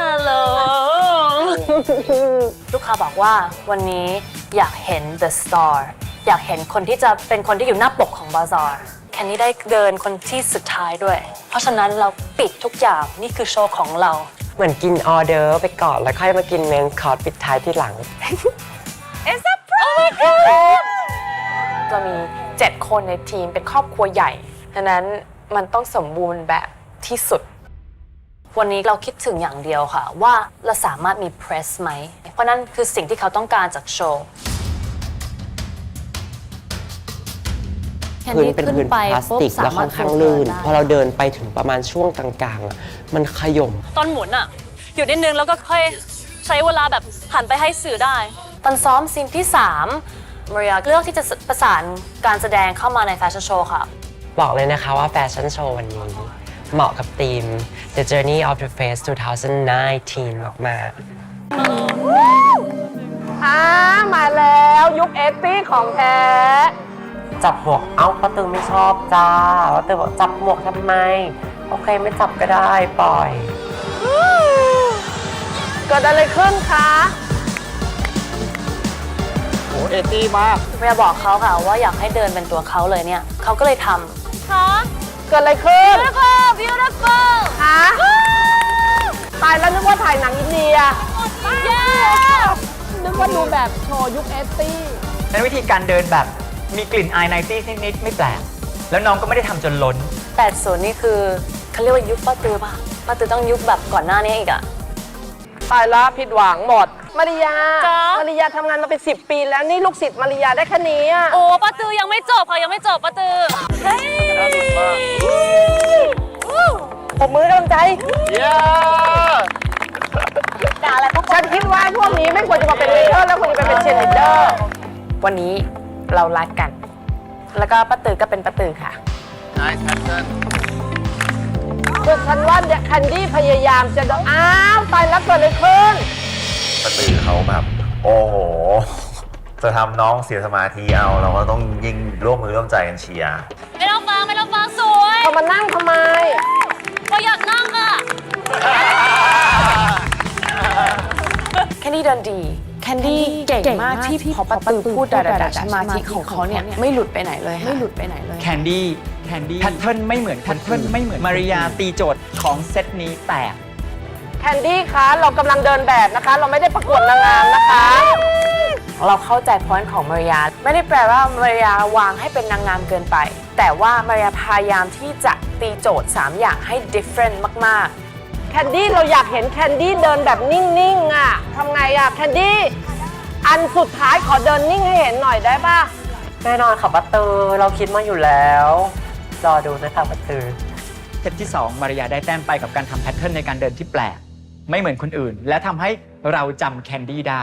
ฮัลโหล ลูกค้าบอกว่าวันนี้อยากเห็น the star อยากเห็นคนที่จะเป็นคนที่อยู่หน้าปกของบาซาร์แคนนี่ได้เดินคนที่สุดท้ายด้วย เพราะฉะนั้นเราปิดทุกอย่างนี่คือโชว์ของเรา เหมือนกินออเดอร์ไปก่อนแล้วค่อยมากินเมนคอร์สปิดท้ายที่หลัง It's a prank จะมี 7 คนในทีมเป็นครอบครัวใหญ่ดังนั้นมันต้องสมบูรณ์แบบที่สุด วันนี้เราคิดถึงอย่างเดียวค่ะ ว่าเราสามารถมีเพรสไหม เพราะนั่นคือสิ่งที่เขาต้องการจากโชว์พื้นเป็นพื้นพลาสติกแล้วค่อนข้างลื่นพอเราเดินไปถึงประมาณช่วงกลางๆอะมันขย่ม ตอนหมุนอะหยุดนิดนึงแล้วก็ค่อยใช้เวลาแบบหันไปให้สื่อได้ ตอนซ้อมซีนที่ 3 มาริยาเลือกที่จะประสานการแสดงเข้ามาในแฟชั่นโชว์ค่ะ บอกเลยนะคะว่าแฟชั่นโชว์วันนี้ เหมาะกับธีม The Journey of the Face 2019 มากอ่ามาแล้วยุคเอตี้ของแท้ๆจับหมวกเอ้าป้าตือไม่ชอบจ้าป้าตือบอกจับหมวกทำไม โอเคไม่จับก็ได้ปล่อย เกิดอะไรขึ้นคะโอ้เอตี้มากเมียบอกเขาค่ะว่าอยากให้เดินเป็นตัวเขาเลยเนี่ยเขาก็เลยทำค่ะเกิดอะไรขึ้น beautiful beautiful ถ่ายหนังอินเดีย yeah นึกว่าดูแบบโชว์ยุคเอตี้เป็นวิธีการเดินแบบมีกลิ่นอายไนตี้นิดๆไม่แปลก แล้วน้องก็ไม่ได้ทำจนล้น 80นี่คือเขาเรียกว่ายุคป้าตือป่ะป้าตือต้องยุคแบบก่อนหน้านี้อีกอะตายแล้วผิดหวังหมด มาริยา จ๊ะ มาริยาทำงานมาเป็น 10 ปีแล้วนี่ลูกศิษย์มาริยาได้แค่นี้อะโอ้ป้าตือยังไม่จบค่ะยังไม่จบป้าตือเฮ้ย ปรบมือกำลังใจ เย้ ด่าอะไรพวกฉันคิดว่าพวกนี้ไม่ควรจะมาเป็นเลเดอร์แล้วควรจะไปเป็นเชียร์ลีดเดอร์ วันนี้เรารักกัน แล้วก็ป้าตือก็เป็นป้าตือค่ะนายแพทเทิร์นคือฉันว่าเนี่ยแคนดี้พยายามจะเดนอ้าวตายแล้วเกิดอะไรขึ้นประตือเขาแบบ โอ้โห จะทำน้องเสียสมาธิเอา เราก็ต้องยิ่งร่วมมือร่วมใจกันเชียร์ไม่ต้องฟังไม่ต้องฟังสวยเขามานั่งทำไม ก็อยากนั่งอะ ดี้เดินดีแคนดี้เก่งมากที่พอป้าตือพูดดาดาสมาธิของเขาเนี่ยไม่หลุดไปไหนเลยไม่หลุดไปไหนเลยแคนดี้แคนดี้แพทเทิร์นไม่เหมือนแพทเทิร์นไม่เหมือนมาริยาตีโจทย์ของเซตนี้แตกแคนดี้คะเรากำลังเดินแบบนะคะ เราไม่ได้ประกวดนางงามนะคะ เราเข้าใจพอยต์ของมาริยา ไม่ได้แปลว่ามาริยาวางให้เป็นนางงามเกินไป แต่ว่ามาริยาพยายามที่จะตีโจทย์ 3 อย่างให้ different มากๆแค นดี้เราอยากเห็นแคนดี้เดินแบบนิ่งๆอะทำไงอะแคนดี้อันสุดท้ายขอเดินนิ่งให้เห็นหน่อยได้ป่ะ แน่นอนค่ะป้าตือเราคิดมาอยู่แล้ว รอดูนะคะป้าตือเซตที่ 2 มาริยาได้แต้มไปกับการทำแพทเทิร์นในการเดินที่แปลก ไม่เหมือนคนอื่น และทำให้เราจำแคนดี้ได้